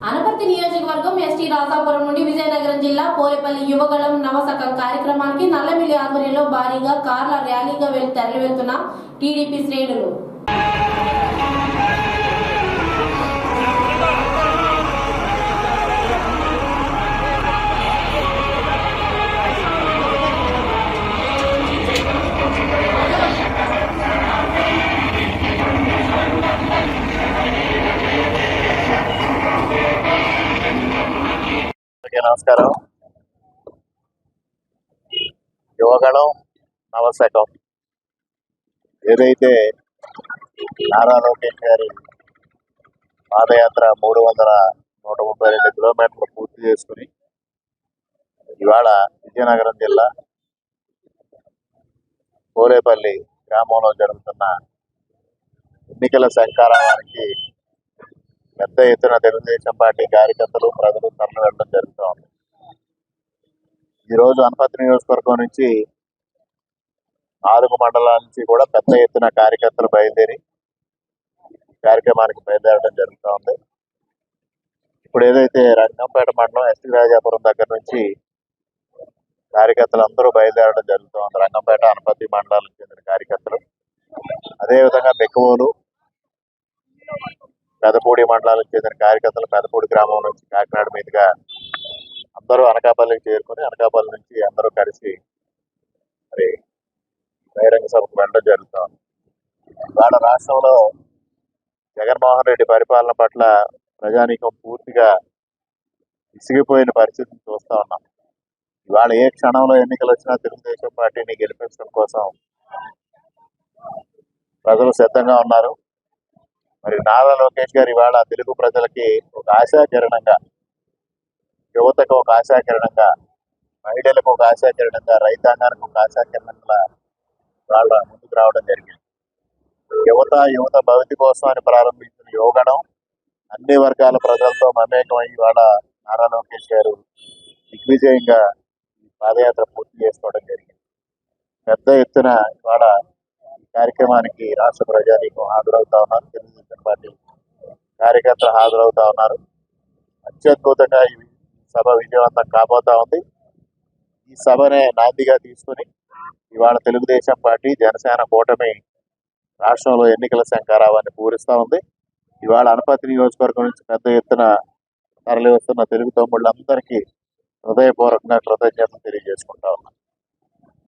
అనపర్తి నియోజకవర్గం ఎస్టీ రాజాపురం నుండి విజయనగరం జిల్లా పోలేపల్లి యువగళం నవసకం కార్యక్రమానికి నల్లమిల్లి ఆధ్వర్యంలో భారీగా కార్ల ర్యాలీగా వెళ్ళి టీడీపీ శ్రేణులు. అందరికీ నమస్కారం. యువగణం నవశకం. ఏదైతే నారా లోకేష్ గారి పాదయాత్ర మూడు వందల నూట ముప్పై రెండు కిలోమీటర్లు పూర్తి చేసుకుని ఇవాళ విజయనగరం జిల్లా కోరేపల్లి గ్రామంలో జరుగుతున్న ఎన్నికల శంకారావానికి పెద్ద ఎత్తున తెలుగుదేశం పార్టీ కార్యకర్తలు ప్రజలు తరలి వెళ్ళడం జరుగుతూ ఉంది. ఈ రోజు అనపతి నియోజకవర్గం నుంచి నాలుగు మండలాల నుంచి కూడా పెద్ద ఎత్తున కార్యకర్తలు బయలుదేరి కార్యక్రమానికి బయలుదేరడం జరుగుతూ ఉంది. ఇప్పుడు ఏదైతే రంగంపేట మండలం ఎస్టీ రాజాపురం దగ్గర నుంచి కార్యకర్తలు అందరూ బయలుదేరడం జరుగుతూ ఉంది. రంగంపేట అనపతి మండలాలకు చెందిన కార్యకర్తలు. అదేవిధంగా బెక్కవోలు పెదపూడి మండలానికి చెందిన కార్యకర్తలు పెదపూడి గ్రామం నుంచి కాకినాడ మీదుగా అందరూ అనకాపల్లికి చేరుకుని అనకాపల్లి నుంచి అందరూ కలిసి మరి బహిరంగ సభకు వెళ్ళడం జరుగుతుంది. ఇవాళ రాష్ట్రంలో జగన్మోహన్ రెడ్డి పరిపాలన పట్ల ప్రజానీకం పూర్తిగా విసిగిపోయిన పరిస్థితిని చూస్తూ ఉన్నాం. ఇవాళ ఏ క్షణంలో ఎన్నికలు వచ్చినా తెలుగుదేశం పార్టీని గెలిపించడం కోసం ప్రజలు సిద్ధంగా ఉన్నారు. మరి నారా లోకేష్ గారు ఇవాళ తెలుగు ప్రజలకి ఒక ఆశాకిరణంగా యువతకు ఒక ఆశాకిరణంగా మహిళలకు ఒక ఆశాకిరణంగా రైతాంగానికి ఒక ఆశాకిరణంగా వాళ్ళ ముందుకు రావడం జరిగింది. యువత యువత భవితి కోసం అని ప్రారంభించిన యువగణం అన్ని వర్గాల ప్రజలతో మమేకమై ఇవాళ నారా లోకేష్ గారు దిగ్విజయంగా ఈ పాదయాత్ర పూర్తి చేసుకోవడం జరిగింది. పెద్ద ఎత్తున ఇవాళ కార్యక్రమానికి రాష్ట్ర ప్రజానీకం హాజరవుతా ఉన్నారు. తెలుగుదేశం పార్టీ కార్యకర్తలు హాజరవుతా ఉన్నారు. అత్యద్భుతంగా ఈ సభ విజయవంతం కాబోతా ఉంది. ఈ సభనే నాందిగా తీసుకుని ఇవాళ తెలుగుదేశం పార్టీ జనసేన కూటమి రాష్ట్రంలో ఎన్నికల శంకారావాన్ని పూరిస్తూ ఉంది. ఇవాళ అనపతి నియోజకవర్గం నుంచి పెద్ద ఎత్తున తరలి వస్తున్న తెలుగు తమ్ముళ్ళందరికీ హృదయపూర్వకంగా కృతజ్ఞతలు తెలియజేసుకుంటా ఉన్నాను.